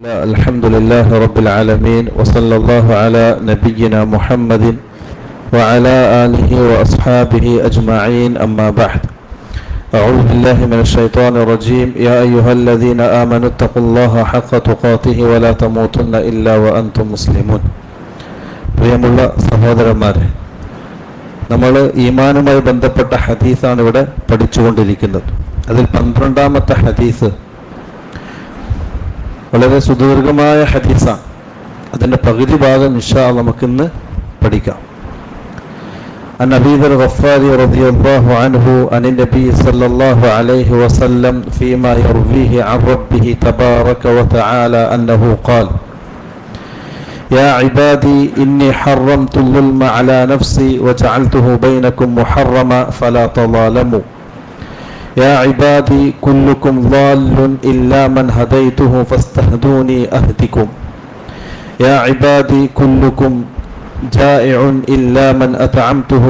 لا الحمد لله رب العالمين وصلى الله على نبينا محمد وعلى آله وأصحابه أجمعين أما بعد أعوذ بالله من الشيطان الرجيم يا أيها الذين آمنوا اتقوا الله حق تقاته ولا تموتن إلا وأنتم مسلمون പ്രിയമുള്ള സഹോദരന്മാരെ നമ്മൾ ഈമാനുമായി ബന്ധപ്പെട്ട ഹദീസാണ് ഇവിടെ പഠിച്ചുകൊണ്ടിരിക്കുന്നത് അതിൽ പന്ത്രണ്ടാമത്തെ ഹദീസ് വളരെ സുദീർഘമായ ഹദീസാണ് അതിൻ്റെ പകുതി ഭാഗം നിഷാ നമുക്കിന്ന് പഠിക്കാം عن أبي ذر الغفاري رضي الله عنه عن النبي صلى الله عليه وسلم فيما يرويه عن ربه تبارك وتعالى أنه قال يا عبادي إني حرمت الظلم على نفسي وجعلته بينكم محرما فلا تظالموا يا عبادي كلكم ضال إلا من هديته فاستهدوني أهدكم. يا عبادي كلكم جائع إلا من أطعمته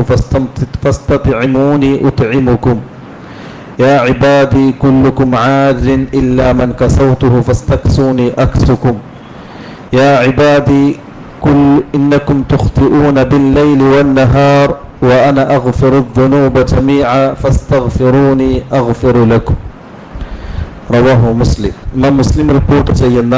فاستطعموني أطعمكم. يا عبادي كلكم عار إلا من كسوته فاستكسوني أكسكم. يا عبادي كل إنكم تخطئون بالليل والنهار وأنا أغفر الذنوب جميعا فاستغفروني أغفر لكم റവാഹു മുസ്ലിം ഇമാം മുസ്ലിം റിപ്പോർട്ട് ചെയ്യുന്ന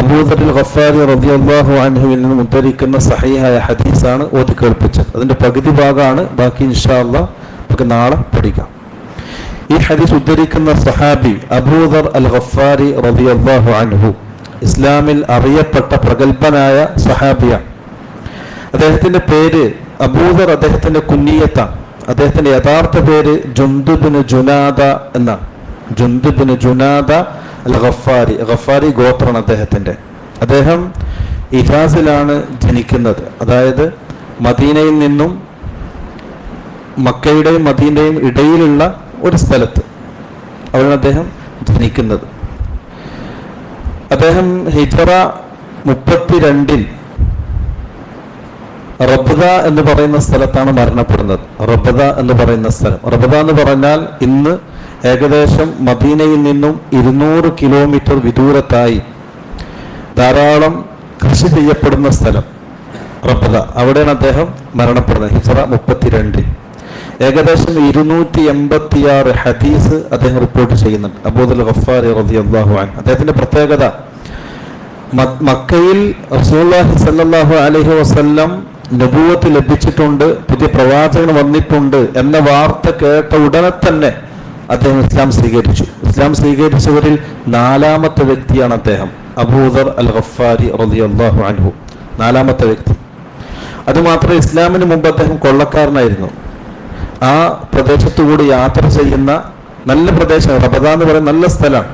അബൂദറിൽ ഗഫാരി റളിയല്ലാഹു അൻഹുവിൽ നിന്ന് ഉദ്ധരിക്കുന്ന സഹീഹായ ഹദീസാണ് ഓതി കേൾപ്പിച്ചത് അതിന്റെ പകുതി ഭാഗമാണ് ബാക്കി ഇൻഷാ അല്ലാഹ് നമുക്ക് നാളെ പഠിക്കാം ഈ ഹദീസ് ഉദ്ധരിക്കുന്ന സഹാബി അബൂദർ അൽ ഗഫാരി റളിയല്ലാഹു അൻഹു ഇസ്ലാമിൽ അറിയപ്പെട്ട പ്രഗത്ഭനായ സഹാബിയാണ് അദ്ദേഹത്തിന്റെ പേര് അബൂദർ അദ്ദേഹത്തിന്റെ കുഞ്ഞിയത്ത അദ്ദേഹത്തിന്റെ യഥാർത്ഥ പേര് ജുന്ദുബിന് ജുനാദ എന്നാണ്. ജുന്ദുബിന് ജുനാദ അല്ല ഗഫാരി ഗഫാരി ഗോത്രാണ് അദ്ദേഹത്തിന്റെ. അദ്ദേഹം ഇജാസിലാണ് ജനിക്കുന്നത്. അതായത് മദീനയിൽ നിന്നും മക്കയുടെയും മദീനയും ഇടയിലുള്ള ഒരു സ്ഥലത്ത് അവിടെയാണ് അദ്ദേഹം ജനിക്കുന്നത്. അദ്ദേഹം ഹിജറ മുപ്പത്തിരണ്ടിൽ റബ്ദ എന്ന് പറയുന്ന സ്ഥലത്താണ് മരണപ്പെടുന്നത്. റബദ എന്ന് പറയുന്ന സ്ഥലം. റബദ എന്ന് പറഞ്ഞാൽ ഇന്ന് ഏകദേശം മദീനയിൽ നിന്നും ഇരുന്നൂറ് കിലോമീറ്റർ വിദൂരത്തായി ധാരാളം കൃഷി ചെയ്യപ്പെടുന്ന സ്ഥലം റബദ അവിടെയാണ് അദ്ദേഹം മരണപ്പെടുന്നത്. ഹിജറ മുപ്പത്തിരണ്ടിൽ ഏകദേശം ഇരുന്നൂറ്റി എൺപത്തിയാറ് ഹദീസ് അദ്ദേഹം റിപ്പോർട്ട് ചെയ്യുന്നുണ്ട്. അബൂദുൽ ഗഫാരി റളിയല്ലാഹു അൻഹു. അദ്ദേഹത്തിന്റെ പ്രത്യേകത മക്കയിൽ റസൂലുള്ളാഹി സല്ലാഹു അലഹി വസല്ലം നബുവത്ത് ലഭിച്ചിട്ടുണ്ട് പുതിയ പ്രവാചകൻ വന്നിട്ടുണ്ട് എന്ന വാർത്ത കേട്ട ഉടനെ തന്നെ അദ്ദേഹം ഇസ്ലാം സ്വീകരിച്ചു. ഇസ്ലാം സ്വീകരിച്ചവരിൽ നാലാമത്തെ വ്യക്തിയാണ് അദ്ദേഹം അബൂദർ അൽ ഗഫാരി റളിയല്ലാഹു അൻഹു. നാലാമത്തെ വ്യക്തി. അതുമാത്രം ഇസ്ലാമിന് മുമ്പ് അദ്ദേഹം കൊള്ളക്കാരനായിരുന്നു. ആ പ്രദേശത്തുകൂടി യാത്ര ചെയ്യുന്ന നല്ല പ്രദേശം റബദ എന്ന് പറയുന്ന നല്ല സ്ഥലമാണ്.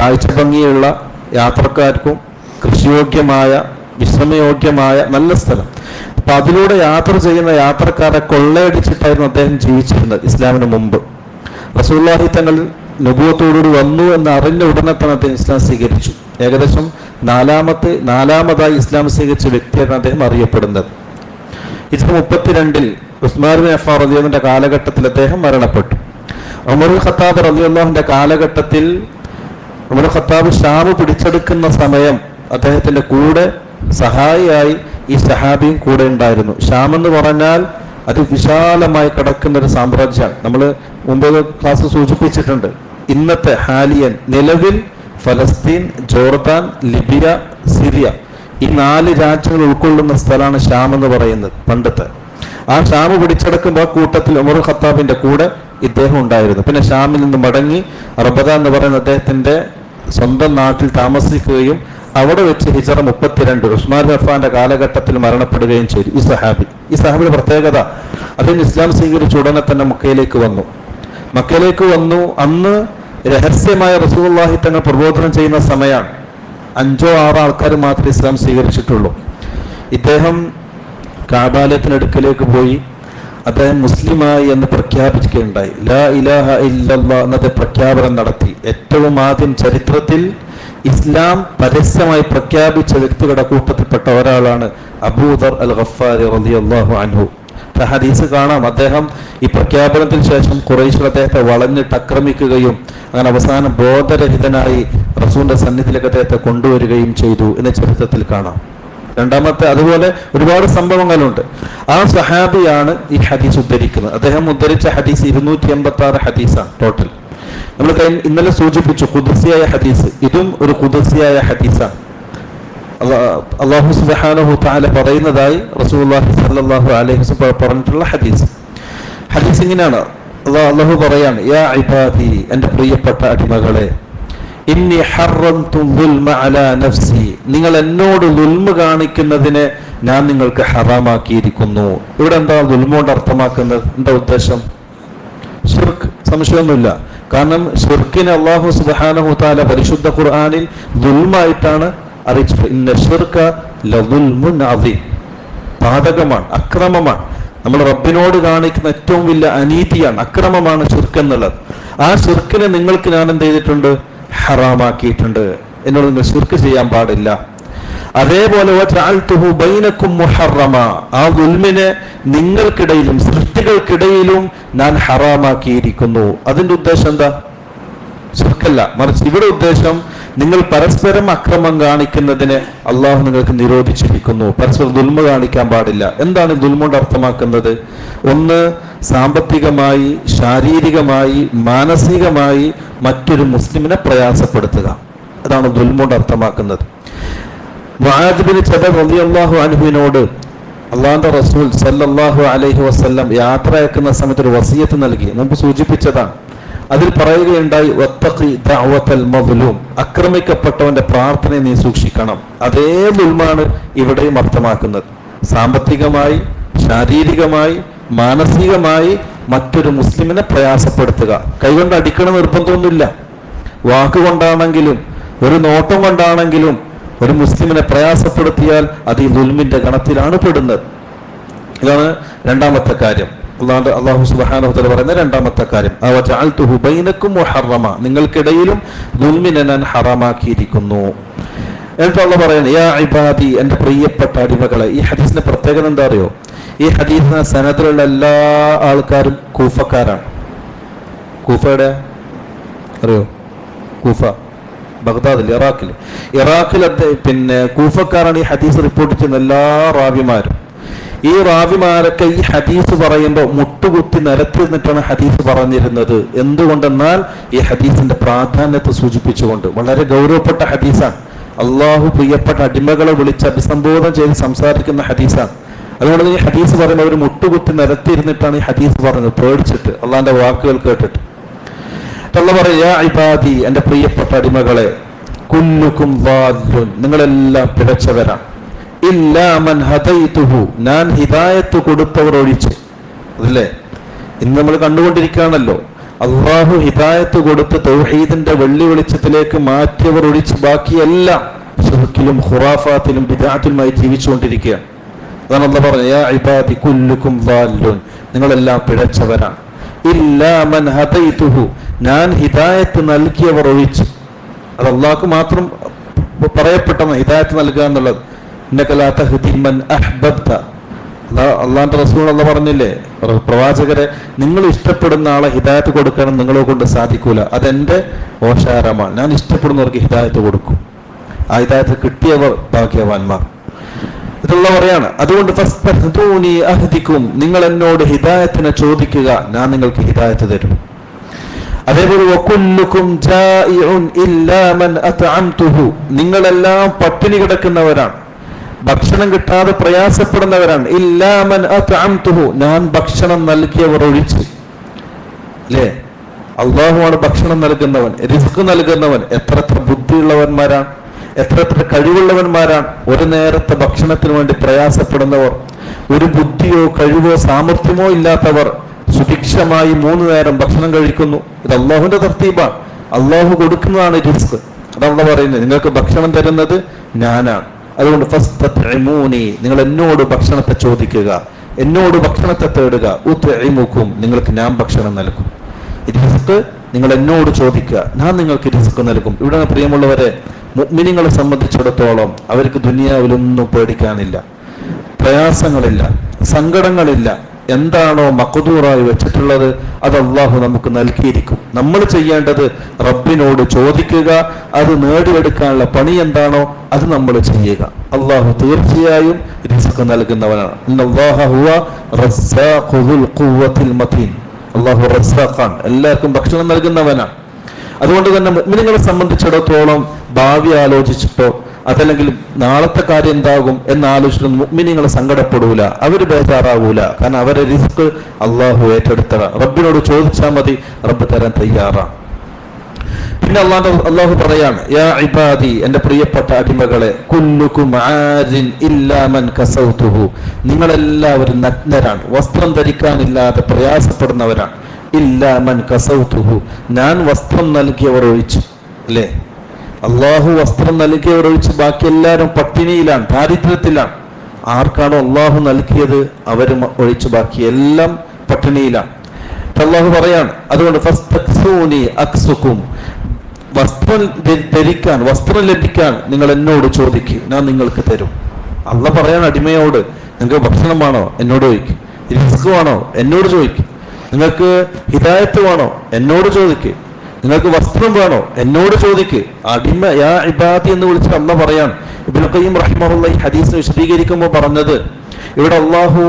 കാഴ്ച ഭംഗിയുള്ള യാത്രക്കാർക്കും കൃഷിയോഗ്യമായ വിശ്രമയോഗ്യമായ നല്ല സ്ഥലം. അപ്പൊ അതിലൂടെ യാത്ര ചെയ്യുന്ന യാത്രക്കാരെ കൊള്ളയടിച്ചിട്ടായിരുന്നു അദ്ദേഹം ജീവിച്ചിരുന്നത് ഇസ്ലാമിന് മുമ്പ്. റസൂല്ലാഹി തങ്ങൾ നുപൂവത്തോടുകൂടി വന്നു എന്ന് അറിഞ്ഞ ഉടനെ തന്നെ അദ്ദേഹം ഇസ്ലാം സ്വീകരിച്ചു. ഏകദേശം നാലാമത്തെ നാലാമതായി ഇസ്ലാം സ്വീകരിച്ച വ്യക്തിയാണ് അദ്ദേഹം അറിയപ്പെടുന്നത്. ഇത് മുപ്പത്തിരണ്ടിൽ ഉസ്മാൻ അഫാർ റളിയല്ലാഹുവിന്റെ കാലഘട്ടത്തിൽ അദ്ദേഹം മരണപ്പെട്ടു. ഉമർ ഖത്താബ് റളിയല്ലാഹുവിന്റെ കാലഘട്ടത്തിൽ ഉമർ ഖത്താബ് ഷാമ് പിടിച്ചെടുക്കുന്ന സമയം അദ്ദേഹത്തിന്റെ കൂടെ സഹായിയായി ഈ സഹാബിയും കൂടെ ഉണ്ടായിരുന്നു. ഷാം എന്ന് പറഞ്ഞാൽ അത് വിശാലമായി കിടക്കുന്ന ഒരു സാമ്രാജ്യമാണ്. നമ്മൾ മുമ്പ് ക്ലാസ് സൂചിപ്പിച്ചിട്ടുണ്ട്. ഇന്നത്തെ ഹാലിയൻ നിലവിൽ ഫലസ്തീൻ ജോർദാൻ ലിബിയ സിറിയ ഈ നാല് രാജ്യങ്ങൾ ഉൾക്കൊള്ളുന്ന സ്ഥലമാണ് ഷാം എന്ന് പറയുന്നത് പണ്ടത്തെ. ആ ഷാം പിടിച്ചെടുക്കുമ്പോൾ ആ കൂട്ടത്തിൽ ഉമർ ഖത്താബിന്റെ കൂടെ ഇദ്ദേഹം ഉണ്ടായിരുന്നു. പിന്നെ ഷാമിൽ നിന്ന് മടങ്ങി റബദ എന്ന് പറയുന്ന അദ്ദേഹത്തിന്റെ സ്വന്തം നാട്ടിൽ താമസിക്കുകയും അവിടെ വെച്ച് ഹിജറ മുപ്പത്തിരണ്ട് ഉസ്മാൻ ഖഫാന്റെ കാലഘട്ടത്തിൽ മരണപ്പെടുകയും ചെയ്തു. ഈ സഹാബി. ഈ സഹാബിയുടെ പ്രത്യേകത അദ്ദേഹം ഇസ്ലാം സ്വീകരിച്ച ഉടനെ തന്നെ മക്കയിലേക്ക് വന്നു. മക്കയിലേക്ക് വന്നു. അന്ന് രഹസ്യമായ റസൂള്ളാഹി തങ്ങൾ പ്രബോധനം ചെയ്യുന്ന സമയമാണ് അഞ്ചോ ആറോ ആൾക്കാർ മാത്രമേ ഇസ്ലാം സ്വീകരിച്ചിട്ടുള്ളൂ. ഇദ്ദേഹം കാബാലയത്തിനടുക്കലേക്ക് പോയി അദ്ദേഹം മുസ്ലിമായി എന്ന് പ്രഖ്യാപിക്കുകയുണ്ടായി. ലാ ഇലാഹ ഇല്ലല്ല എന്നത് പ്രഖ്യാപനം നടത്തി. ഏറ്റവും ആദ്യം ചരിത്രത്തിൽ ഇസ്ലാം പരസ്യമായി പ്രഖ്യാപിച്ച വ്യക്തികളുടെ കൂട്ടത്തിൽപ്പെട്ട ഒരാളാണ് അബൂദർ അൽ ഗഫാരി റളിയല്ലാഹു അൻഹു. ഹദീസ് കാണാം. അദ്ദേഹം ഈ പ്രഖ്യാപനത്തിന് ശേഷം കുറേശ്വർ അദ്ദേഹത്തെ വളഞ്ഞിട്ട് ആക്രമിക്കുകയും അങ്ങനെ അവസാനം ബോധരഹിതനായി റസൂലിന്റെ സന്നിധിയിലേക്ക് അദ്ദേഹത്തെ കൊണ്ടുവരികയും ചെയ്തു എന്ന ചരിത്രത്തിൽ കാണാം. രണ്ടാമത്തെ അതുപോലെ ഒരുപാട് സംഭവങ്ങളുണ്ട്. ആ സഹാബിയാണ് ഈ ഹദീസ് ഉദ്ധരിക്കുന്നത്. അദ്ദേഹം ഉദ്ധരിച്ച ഹദീസ് ഇരുന്നൂറ്റി എൺപത്തി ആറ് ഹദീസാണ് ടോട്ടൽ നമ്മൾ ഇന്നലെ സൂചിപ്പിച്ചു കുദസിയായ ഹദീസ്. ഇതും ഒരു കുദസിയായ ഹദീസാണ് അള്ളാ- അള്ളാഹു സുബാനഹു താല പറയുന്നതായി റസൂലുള്ളാഹി സ്വല്ലല്ലാഹു അലൈഹി പറഞ്ഞിട്ടുള്ള ഹദീസ്. ഹദീസ് ഇങ്ങനെയാണ്. അള്ളാഹ് പറയാണ് യാ എന്റെ പ്രിയപ്പെട്ട അടിമകളെ ഇന്നി നഫ്സി. നിങ്ങൾ എന്നോട് ദുൽമ കാണിക്കുന്നതിനെ ഞാൻ നിങ്ങൾക്ക് ഹറാമാക്കിയിരിക്കുന്നു. ഇവിടെ എന്താ ദുൽമോണ്ട് അർത്ഥമാക്കുന്നത്? എന്താ ഉദ്ദേശം? ശിർക്ക് സംശയമൊന്നുമില്ല. കാരണം ഷിർക്കിനെ അള്ളാഹു സുബ്ഹാനഹു താല പരിശുദ്ധ ഖുർആാനിൽ ദുൽമായിട്ടാണ് അറിയിച്ചത് പാതകമാണ് അക്രമമാണ്. നമ്മൾ റബ്ബിനോട് കാണിക്കുന്ന ഏറ്റവും വലിയ അനീതിയാണ് അക്രമമാണ് ഷിർക്ക് എന്നുള്ളത്. ആ ഷിർക്കിനെ നിങ്ങൾക്ക് ഞാൻ എന്ത് ചെയ്തിട്ടുണ്ട്? ഹറാമാക്കിയിട്ടുണ്ട്. എന്നോട് നിങ്ങൾ ഷിർക്ക് ചെയ്യാൻ പാടില്ല. അതേപോലെ ആ ദുൽമിനെ നിങ്ങൾക്കിടയിലും സൃഷ്ടികൾക്കിടയിലും ഞാൻ ഹറാമാക്കിയിരിക്കുന്നു. അതിന്റെ ഉദ്ദേശം എന്താ? ശിർക്കല്ല മറിച്ച് ഇവിടെ ഉദ്ദേശം നിങ്ങൾ പരസ്പരം അക്രമം കാണിക്കുന്നതിന് അള്ളാഹു നിങ്ങൾക്ക് നിരോധിച്ചിരിക്കുന്നു. പരസ്പരം ദുൽമ കാണിക്കാൻ പാടില്ല. എന്താണ് ദുൽമുണ്ട് അർത്ഥമാക്കുന്നത്? ഒന്ന് സാമ്പത്തികമായി ശാരീരികമായി മാനസികമായി മറ്റൊരു മുസ്ലിമിനെ പ്രയാസപ്പെടുത്തുക. അതാണ് ദുൽമ കൊണ്ട് അർത്ഥമാക്കുന്നത്. മുആദ്ബിന് ജബൽ റളിയല്ലാഹു അൻഹുവിനോട് അള്ളാന്റെ റസൂൽ സല്ലല്ലാഹു അലൈഹി വസ്ല്ലം യാത്ര അയക്കുന്ന സമയത്ത് ഒരു വസീയത്ത് നൽകി. മുമ്പ് സൂചിപ്പിച്ചതാണ്. അതിൽ പറയുകയുണ്ടായി മദ്ലൂം. ആക്രമിക്കപ്പെട്ടവന്റെ പ്രാർത്ഥനയെ നീ സൂക്ഷിക്കണം. അതേ ദുൽമാണ് ഇവിടെയും അർത്ഥമാക്കുന്നത്. സാമ്പത്തികമായി ശാരീരികമായി മാനസികമായി മറ്റൊരു മുസ്ലിമിനെ പ്രയാസപ്പെടുത്തുക. കൈകൊണ്ട് അടിക്കണം നിർബന്ധമൊന്നുമില്ല. വാക്കുകൊണ്ടാണെങ്കിലും ഒരു നോട്ടം കൊണ്ടാണെങ്കിലും ഒരു മുസ്ലിമിനെ പ്രയാസപ്പെടുത്തിയാൽ അത് ഈ ദുൽമിന്റെ ഗണത്തിലാണ് പെടുന്നത്. ഇതാണ് രണ്ടാമത്തെ കാര്യം. അള്ളാഹു അള്ളാഹു സുബ്ഹാനഹു വതആല പറയുന്ന രണ്ടാമത്തെ കാര്യം. ബൈനക്കും മുഹറമ. നിങ്ങൾക്കിടയിലും ദുൽമിനെ ഞാൻ ഹറാമാക്കിയിരിക്കുന്നു. എന്നിട്ട് അള്ള പറയുന്നത് യാ ഇബാദി എന്റെ പ്രിയപ്പെട്ട അടിമകളെ ഈ ഹദീസിന്റെ പ്രത്യേകത എന്താ അറിയോ? ഈ ഹദീസിന് സനത്തിലുള്ള എല്ലാ ആൾക്കാരും കൂഫക്കാരാണ്. കൂഫയുടെ അറിയോ? കൂഫ. ബഗ്ദാദിൽ ഇറാഖിൽ ഇറാഖിൽ പിന്നെ കൂഫക്കാരാണ് ഈ ഹദീസ് റിപ്പോർട്ട് ചെയ്യുന്ന എല്ലാ റാവിമാരും. ഈ റാവിമാരൊക്കെ ഈ ഹദീസ് പറയുമ്പോൾ മുട്ടുകുത്തി നിരത്തിരുന്നിട്ടാണ് ഹദീസ് പറഞ്ഞിരുന്നത്. എന്തുകൊണ്ടെന്നാൽ ഈ ഹദീസിന്റെ പ്രാധാന്യത്തെ സൂചിപ്പിച്ചുകൊണ്ട് വളരെ ഗൗരവപ്പെട്ട ഹദീസാണ്. അള്ളാഹു പ്രിയപ്പെട്ട അടിമകളെ വിളിച്ച് അഭിസംബോധന ചെയ്ത് സംസാരിക്കുന്ന ഹദീസാണ്. അതുകൊണ്ട് ഈ ഹദീസ് പറയുമ്പോൾ അവർ മുട്ടുകുത്തി നിരത്തിയിരുന്നിട്ടാണ് ഈ ഹദീസ് പറഞ്ഞത്. പേടിച്ചിട്ട് അള്ളാന്റെ വാക്കുകൾ കേട്ടിട്ട്. അല്ല പറയാ ഇബാദി എന്റെ പ്രിയപ്പെട്ട അടിമകളെ കുല്ലുക്കും നിങ്ങളെല്ലാം പിഴച്ചവരാണ് ഇല്ലാമൻ ഞാൻ ഹിദായത്ത് കൊടുത്തവർ അതല്ലേ ഇന്ന് നമ്മൾ കണ്ടുകൊണ്ടിരിക്കുകയാണല്ലോ. അള്ളാഹു ഹിദായത്ത് കൊടുത്ത് തൗഹീദിന്റെ വെള്ളി വെളിച്ചത്തിലേക്ക് മാറ്റിയവർ ഒഴിച്ച് ബാക്കിയെല്ലാം ഷിർക്കിലും ഖുറാഫാത്തിലും ബിദാത്തിലുമായി ജീവിച്ചുകൊണ്ടിരിക്കുകയാണ്. അതാണ് കുല്ലുക്കും വാല്ലുൻ നിങ്ങളെല്ലാം പിഴച്ചവരാണ് ഞാൻ ഹിതായത്ത് നൽകിയവർ ഒഴിച്ച്. അത് അള്ളാഹ്ക്ക് മാത്രം പറയപ്പെട്ടെന്ന് ഹിതായത്ത് നൽകുക എന്നുള്ളത്. ഇന്നകലാത്ത ഹിദിമൻ അഹ്ബബ്ത. അള്ളാന്റെ റസൂൾ അല്ല പറഞ്ഞില്ലേ? പ്ര- പ്രവാചകരെ നിങ്ങൾ ഇഷ്ടപ്പെടുന്ന ആളെ ഹിതായത്ത് കൊടുക്കണം നിങ്ങളെ കൊണ്ട് സാധിക്കൂല. അതെന്റെ ഓഷാരമാണ്. ഞാൻ ഇഷ്ടപ്പെടുന്നവർക്ക് ഹിതായത്ത് കൊടുക്കും. ആ ഹിതായത്ത് കിട്ടിയവർ ഭാഗ്യവാന്മാർ. ഇതുള്ള പറയാണ് അതുകൊണ്ട് അഹദിക്കും നിങ്ങൾ എന്നോട് ഹിദായത്തിനെ ചോദിക്കുക ഞാൻ നിങ്ങൾക്ക് ഹിദായത്ത് തരും. അതേപോലെ നിങ്ങളെല്ലാം പട്ടിണി കിടക്കുന്നവരാണ് ഭക്ഷണം കിട്ടാതെ പ്രയാസപ്പെടുന്നവരാണ്. ഇല്ലാമൻ അത്അംതുഹു ഞാൻ ഭക്ഷണം നൽകിയവർ ഒഴിച്ച്. അല്ലേ അള്ളാഹുവാണ് ഭക്ഷണം നൽകുന്നവൻ റിസ്ക് നൽകുന്നവൻ. എത്ര എത്ര ബുദ്ധിയുള്ളവന്മാരാണ്. എത്ര എത്ര കഴിവുള്ളവന്മാരാണ്. ഒരു നേരത്തെ ഭക്ഷണത്തിന് വേണ്ടി പ്രയാസപ്പെടുന്നവർ ഒരു ബുദ്ധിയോ കഴിവോ സാമർഥ്യമോ ഇല്ലാത്തവർ സുഭിക്ഷമായി മൂന്ന് നേരം ഭക്ഷണം കഴിക്കുന്നു. ഇത് അള്ളാഹുവിന്റെ തർത്തീബാണ്. അള്ളാഹു കൊടുക്കുന്നതാണ് റിസ്ക് അതവിടെ പറയുന്നത് നിങ്ങൾക്ക് ഭക്ഷണം തരുന്നത് ഞാനാണ്. അതുകൊണ്ട് ഫസ്തത്ഇമൂനി നിങ്ങൾ എന്നോട് ഭക്ഷണത്തെ ചോദിക്കുക. എന്നോട് ഭക്ഷണത്തെ തേടുക. ഉത്ഇമുക്കും നിങ്ങൾക്ക് ഞാൻ ഭക്ഷണം നൽകും. റിസ്ക് നിങ്ങൾ എന്നോട് ചോദിക്കുക. ഞാൻ നിങ്ങൾക്ക് റിസ്ക് നൽകും. ഇവിടെ പ്രിയമുള്ളവരെ മുഅ്മിനീങ്ങളെ സംബന്ധിച്ചിടത്തോളം അവർക്ക് ദുനിയാവിലൊന്നും പേടിക്കാനില്ല. പ്രയാസങ്ങളില്ല സങ്കടങ്ങളില്ല. എന്താണോ മക്കുദൂറായി വെച്ചിട്ടുള്ളത് അത് അള്ളാഹു നമുക്ക് നൽകിയിരിക്കും. നമ്മൾ ചെയ്യേണ്ടത് റബ്ബിനോട് ചോദിക്കുക അത് നേടിയെടുക്കാനുള്ള പണി എന്താണോ അത് നമ്മൾ ചെയ്യുക. അള്ളാഹു തീർച്ചയായും റിസ്ക് നൽകുന്നവനാണ്. അള്ളാഹു എല്ലാവർക്കും ഭക്ഷണം നൽകുന്നവനാണ്. അതുകൊണ്ട് തന്നെ മുഅ്മിനീങ്ങളെ സംബന്ധിച്ചിടത്തോളം ഭാവി ആലോചിച്ചിട്ടോ അതല്ലെങ്കിൽ നാളത്തെ കാര്യം എന്താകും എന്നാലോചിച്ചിട്ട് മുഅ്മിനീങ്ങൾ സങ്കടപ്പെടൂല. അവർ ബേജാറാവൂല. കാരണം അവരെ റിസ്ക് അള്ളാഹു ഏറ്റെടുത്തതാണ് റബ്ബിനോട് ചോദിച്ചാൽ മതി റബ്ബ് തരാൻ തയ്യാറാണ് പിന്നെ അള്ളാഹു അള്ളാഹു പറയാണ് യാ ഇബാദി എന്റെ പ്രിയപ്പെട്ട അടിമകളെ നിങ്ങളെല്ലാവരും നഗ്നരാണ് വസ്ത്രം ധരിക്കാനില്ലാതെ പ്രയാസപ്പെടുന്നവരാണ്. ഇല്ലാ മൻ കസൗതുഹു. ഞാൻ വസ്ത്രം നൽകിയവർ ഒഴിച്ചു. അല്ലേ? അള്ളാഹു വസ്ത്രം നൽകിയവർ ഒഴിച്ച് ബാക്കി എല്ലാവരും പട്ടിണിയിലാണ് ദാരിദ്ര്യത്തിലാണ്. ആർക്കാണോ അള്ളാഹു നൽകിയത് അവരും ഒഴിച്ച് ബാക്കി എല്ലാം പട്ടിണിയിലാണ്. അള്ളാഹു പറയാണ് അതുകൊണ്ട് വസ്ത്രം ധരിക്കാൻ വസ്ത്രം ലഭിക്കാൻ നിങ്ങൾ എന്നോട് ചോദിക്കും ഞാൻ നിങ്ങൾക്ക് തരും. അള്ള പറയാൻ അടിമയോട് നിങ്ങൾക്ക് ഭക്ഷണം വേണോ? എന്നോട് ചോദിക്കും. റിസ്ക് വേണോ? എന്നോട് ചോദിക്കും. നിങ്ങൾക്ക് ഹിതായത്ത് വേണോ? എന്നോട് ചോദിക്ക്. നിങ്ങൾക്ക് വസ്ത്രം വേണോ? എന്നോട് ചോദിക്ക്. അടിമ യാ ഇബാദി എന്ന് വിളിച്ച് അമ്മ പറയാം ഇബ്നു ഖയ്യിം റഹിമഹുള്ള ഈ ഹദീസ് വിശദീകരിക്കുമ്പോൾ പറഞ്ഞത് ഇവിടെ അള്ളാഹു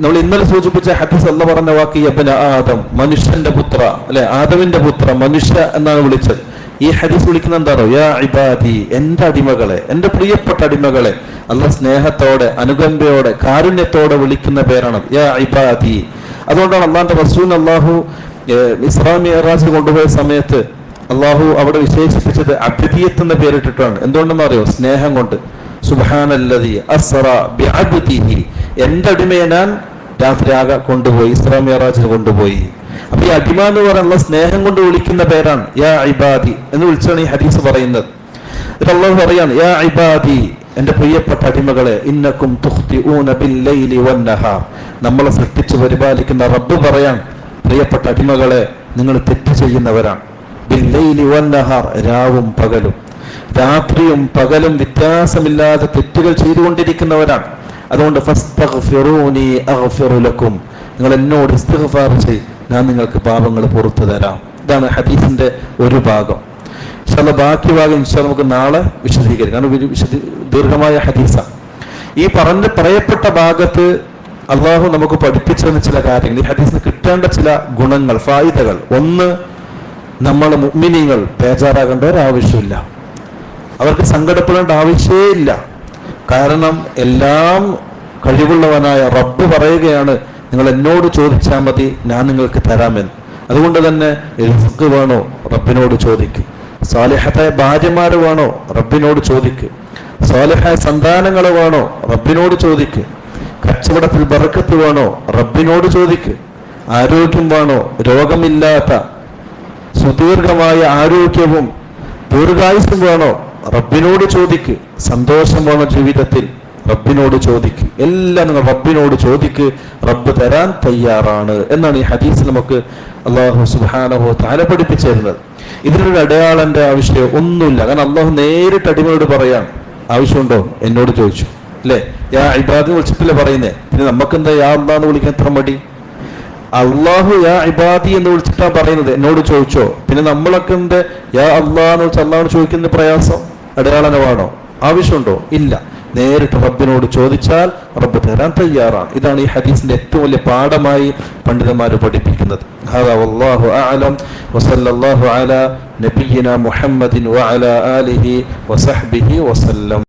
നമ്മൾ ഇന്നലെ സൂചിപ്പിച്ച ഹദീസ് അല്ല പറഞ്ഞ വാക്ക് യബന ആദം മനുഷ്യന്റെ പുത്ര അല്ലെ ആദമിന്റെ പുത്ര മനുഷ്യ എന്നാണ് വിളിച്ചത്. ഈ ഹദീസ് വിളിക്കുന്ന എന്താണോ? യാ ഇബാദി എന്റെ അടിമകളെ എന്റെ പ്രിയപ്പെട്ട അടിമകളെ. അല്ല സ്നേഹത്തോടെ അനുകമ്പയോടെ കാരുണ്യത്തോടെ വിളിക്കുന്ന പേരാണ് യാ ഇബാദി. അതുകൊണ്ടാണ് അള്ളാന്റെ റസൂൽ അള്ളാഹു ഇസ്ലാമി ഇറാജിൽ കൊണ്ടുപോയ സമയത്ത് അള്ളാഹു അവിടെ വിശേഷിപ്പിച്ചത് അഭിതീയത്ത് എന്ന പേരിട്ടിട്ടാണ്. എന്തുകൊണ്ടെന്ന് അറിയോ? സ്നേഹം കൊണ്ട്. സുബ്ഹാനല്ലദി അസ്റ അടിമയെ ഞാൻ രാത്രി ആകെ കൊണ്ടുപോയി ഇസ്രാ മിറാജിൽ കൊണ്ടുപോയി. അപ്പൊ ഈ അടിമ എന്ന് പറയുന്ന സ്നേഹം കൊണ്ട് വിളിക്കുന്ന പേരാണ്. യാ ഇബാദി എന്ന് വിളിച്ചാണ് ഈ ഹദീസ് പറയുന്നത്. ഇത് അള്ളാഹു പറയാണ് യാ ഇബാദി. എന്റെ പ്രിയപ്പെട്ട അടിമകളെ ഇന്നക്കും തുഖ്തിഊന ഊനബില്ലൈലി വന്നഹാർ. നമ്മളെ സൃഷ്ടിച്ച് പരിപാലിക്കുന്ന റബ്ബ് പറയാൻ പ്രിയപ്പെട്ട അടിമകളെ നിങ്ങൾ തെറ്റ് ചെയ്യുന്നവരാണ്. ബില്ലൈലി വന്നഹാർ രാവും പകലും. രാത്രിയും പകലും വ്യത്യാസമില്ലാതെ തെറ്റുകൾ ചെയ്തുകൊണ്ടിരിക്കുന്നവരാണ്. അതുകൊണ്ട് ലക്കും. നിങ്ങൾ എന്നോട് ഇസ്തിഗ്ഫാർ ചെയ് ഞാൻ നിങ്ങൾക്ക് പാപങ്ങൾ പുറത്തു തരാം. ഇതാണ് ഹദീസിന്റെ ഒരു ഭാഗം. ഇൻഷാല്ല ബാക്കി ഭാഗം ഇൻഷാ നമുക്ക് നാളെ വിശദീകരിക്കാം. കാരണം വിശദീ ദീർഘമായ ഹദീസ. ഈ പറഞ്ഞ പറയപ്പെട്ട ഭാഗത്ത് അള്ളാഹു നമുക്ക് പഠിപ്പിച്ചിരുന്ന ചില കാര്യങ്ങൾ. ഈ ഹദീസിന് കിട്ടേണ്ട ചില ഗുണങ്ങൾ ഫായിദകൾ. ഒന്ന് നമ്മൾ മുഅ്മിനീങ്ങൾ ബേജാറാകേണ്ട ഒരാവശ്യമില്ല അവർക്ക് സങ്കടപ്പെടേണ്ട ആവശ്യമേ ഇല്ല. കാരണം എല്ലാം കഴിവുള്ളവനായ റബ്ബ് പറയുകയാണ് നിങ്ങൾ എന്നോട് ചോദിച്ചാൽ മതി ഞാൻ നിങ്ങൾക്ക് തരാമെന്ന്. അതുകൊണ്ട് തന്നെ വേണോ? റബ്ബിനോട് ചോദിക്കും. സാലിഹത്തായ ഭാര്യമാർ വേണോ? റബ്ബിനോട് ചോദിക്ക്. സാലിഹായ സന്താനങ്ങൾ വേണോ? റബ്ബിനോട് ചോദിക്ക്. കച്ചവടത്തിൽ ബറക്കത്ത് വേണോ? റബ്ബിനോട് ചോദിക്ക്. ആരോഗ്യം വേണോ? രോഗമില്ലാത്ത സുദീർഘമായ ആരോഗ്യവും ദീർഘായുസും വേണോ? റബ്ബിനോട് ചോദിക്ക്. സന്തോഷം വേണോ ജീവിതത്തിൽ? റബ്ബിനോട് ചോദിക്ക്. എല്ലാം നിങ്ങൾ റബ്ബിനോട് ചോദിക്ക്. റബ്ബ് തരാൻ തയ്യാറാണ്. എന്നാണ് ഈ ഹദീസ് നമുക്ക് അള്ളാഹു സുബാനഹു താല പഠിപ്പിച്ചു തരുന്നത്. ഇതിനൊരു അടയാളന്റെ ആവശ്യം ഒന്നുമില്ല. കാരണം അള്ളാഹു നേരിട്ട് അടിമയോട് പറയാം ആവശ്യമുണ്ടോ? എന്നോട് ചോദിച്ചു. അല്ലേ? ഞാൻ ഇബാദ് വിളിച്ചിട്ടല്ലേ പറയുന്നേ? പിന്നെ നമുക്കെന്താ യാ അള്ളാന്ന് വിളിക്കാൻ എത്ര മടി? അള്ളാഹു യാ ഇബാദി എന്ന് വിളിച്ചിട്ടാ പറയുന്നത്. എന്നോട് ചോദിച്ചോ? പിന്നെ നമ്മളൊക്കെ എന്ത്? യാ അള്ളാഹ് എന്ന് വെച്ചാൽ അള്ളാഹ് ചോദിക്കുന്ന പ്രയാസം അടയാളനമാണോ ആവശ്യമുണ്ടോ? ഇല്ല. നേരിട്ട് റബ്ബിനോട് ചോദിച്ചാൽ റബ്ബ് തരാൻ തയ്യാറാണ്. ഇതാണ് ഈ ഹദീസിന്റെ ഏറ്റവും വലിയ പാഠമായി പണ്ഡിതന്മാർ പഠിപ്പിക്കുന്നത്. അള്ളാഹു ആലം വസല്ലാഹു അല നബീന മുഹമ്മദിൻ വഅല ആലിഹി വസഹ്ബിഹി വസല്ലം.